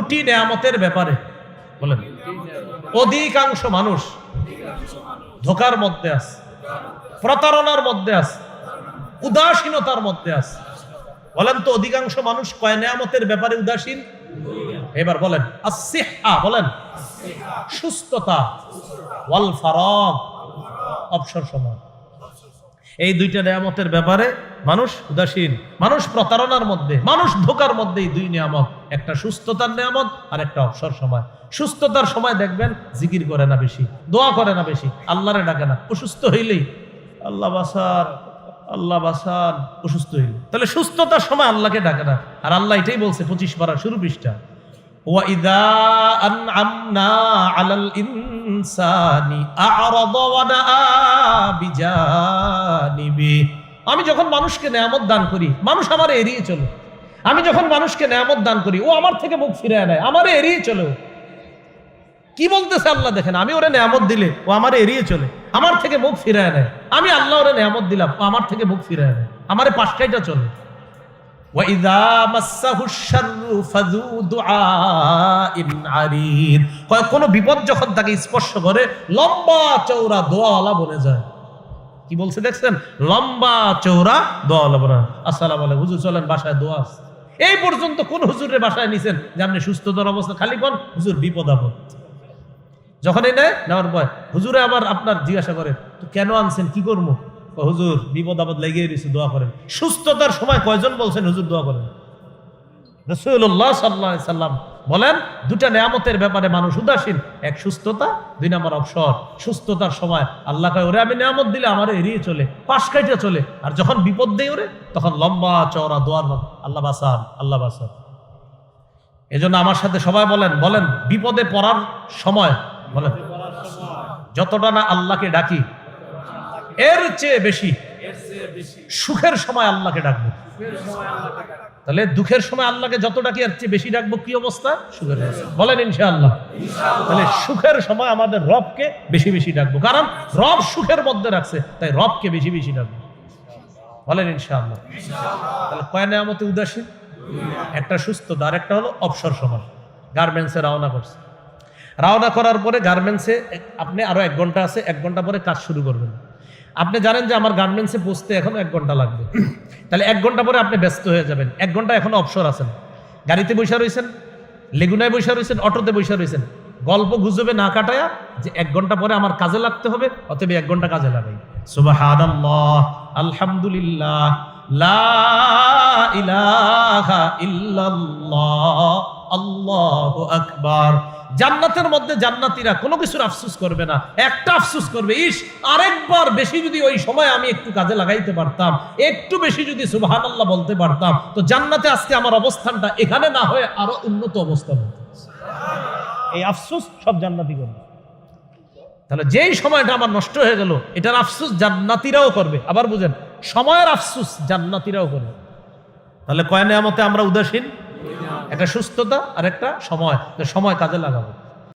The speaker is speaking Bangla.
দুটি নেয়ামতের ব্যাপারে। বলেন। অধিকাংশ মানুষ ধোকার মধ্যে আছে, প্রতারণার মধ্যে আছে, উদাসীনতার মধ্যে আছে। বলেন তো, অধিকাংশ মানুষ কয় নেয়ামতের ব্যাপারে উদাসীন? এবার বলেন আসিহা বলেন। সুস্থতা ওয়াল ফারাগ অবসর সময়। এই দুইটা নিয়ামতের ব্যাপারে মানুষ উদাসীন মানুষ প্রতারণার মধ্যে মানুষ ধোকার মধ্যে এই দুই নিয়ামত একটা সুস্থতার নিয়ামত আর একটা অবসর সময় সুস্থতার সময় দেখবেন জিকির করে না বেশি দোয়া করে না বেশি আল্লাহরে ডাকে না অসুস্থ হইলেই আল্লাহ বাসার আল্লাহ বাসার অসুস্থ হইল তাহলে সুস্থতার সময় আল্লাহকে ডাকে না আর আল্লাহ এটাই বলছে পঁচিশ পারা শুরু পৃষ্ঠা وإذا أنعمنا على الإنسان أعرض ونأى بجانبه আমি যখন মানুষকে নেয়ামত দান করি, মানুষ আমার এড়িয়ে চলো। আমি যখন মানুষকে নেয়ামত দান করি, ও আমার থেকে মুখ ফিরে নেয়, আমার এড়িয়ে চলো কি বলতেছে আল্লাহ দেখেন, আমি ওরে নেয়ামত দিলে ও আমার এড়িয়ে চলে, আমার থেকে মুখ ফিরে নেয়। আমি আল্লাহ ওরে নেয়ামত দিলাম, ও আমার থেকে মুখ ফিরে নেয়, আমার পাশকাইটা চলে। কোন বিপদ যখন তাকে স্পর্শ করে, লম্বা চৌরা দোয়ালা বলে যায়। কি বলছে দেখছেন? লম্বা চৌড়া দোয়াওয়ালা বনে আসসালামু আলাইকুম। হুজুর, চলেন, বাসায় দোয়া এই পর্যন্ত কোন হুজুরের বাসায় নিছেন? যে আপনি সুস্থতার অবস্থা খালি কোন হুজুর বিপদ আপদ। যখন এই নেয়, নেওয়ার পর হুজুরে আবার আপনার জিজ্ঞাসা করে তো কেন আনছেন? কি করব? হুজুর, বিপদ আপদ লেগে রয়েছে, দোয়া করেন। সুস্থতার সময় কয়জন বলছেন, হুজুর, দোয়া করেন? রসুল্লাহ সাল্লাহ সাল্লাম বলেন, দুটা নেয়ামতের ব্যাপারে মানুষ উদাসীন। এক, সুস্থতা, দুই নম্বর অবসর। সুস্থতার সময় আল্লাহ কয়, ওরে, আমি নেয়ামত দিলে আমার এড়িয়ে চলে, পাশ কাইটে চলে। আর যখন বিপদ দেয় ওরে, তখন লম্বা চওড়া দোয়ার আল্লাহ বাসান আল্লাহ বাসান এজন্য আমার সাথে সবাই বলেন বলেন, বিপদে পড়ার সময়, বলেন, যতটা না আল্লাহকে ডাকি, এর চেয়ে বেশি সুখের সময় আল্লাহকে ডাকবো। তাহলে দুঃখের সময় আল্লাহকে যত ডাকি আর চেয়ে বেশি ডাকবো কি অবস্থা? সুখের। বলেন ইনশাআল্লাহ। তাহলে সুখের সময় আমাদের রবকে বেশি বেশি ডাকবো। কারণ রব সুখের মধ্যে রাখছে তাই রবকে বেশি বেশি ডাকবো। বলেন ইনশাআল্লাহ। তাহলে কয় নেয়ামতে উদাসীন? একটা সুস্থ আর একটা হলো অবসর সময়। গার্মেন্টসে রওনা করছে। রওনা করার পরে গার্মেন্টসে আপনি আরও এক ঘণ্টা আছে এক ঘণ্টা পরে কাজ শুরু করবেন। আপনি জানেন যে আমার গার্মেন্টসে পৌঁছতে এখনও এক ঘণ্টা লাগবে। তাহলে এক ঘণ্টা পরে আপনি ব্যস্ত হয়ে যাবেন। এক ঘণ্টা এখনও অবসর আছেন। গাড়িতে বসে রয়েছেন, লেগুনায় বসে রয়েছেন, অটোতে বসে রয়েছেন। গল্প গুজবে না কাটায়া যে এক ঘণ্টা পরে আমার কাজে লাগতে হবে, অতএব এক ঘণ্টা কাজে লাগাই। সুবহানাল্লাহ, আলহামদুলিল্লাহ, লা ইলাহা ইল্লাল্লাহ। আল্লাহু আকবার। জান্নাতের মধ্যে জান্নাতীরা কোনো কিছুর আফসোস করবে না। একটা আফসোস করবে ইস আরেকবার বেশি যদি ওই সময় আমি একটু কাজে লাগাইতে পারতাম, একটু বেশি যদি সুবহানাল্লাহ বলতে পারতাম, তো জান্নাতে আজকে আমার অবস্থানটা এখানে না হয়ে আরও উন্নত অবস্থান হতো। এই আফসোস সব জান্নাতি করবে। তাহলে যেই সময়টা আমার নষ্ট হয়ে গেল, এটার আফসোস জান্নাতিরাও করবে। আবার বুঝেন, সময়ের আফসোস জান্নাতিরাও করবে। তাহলে কয় নেয়ামতে আমরা উদাসীন? একটা সুস্থতা আর একটা সময়। সময় কাজে লাগাবো।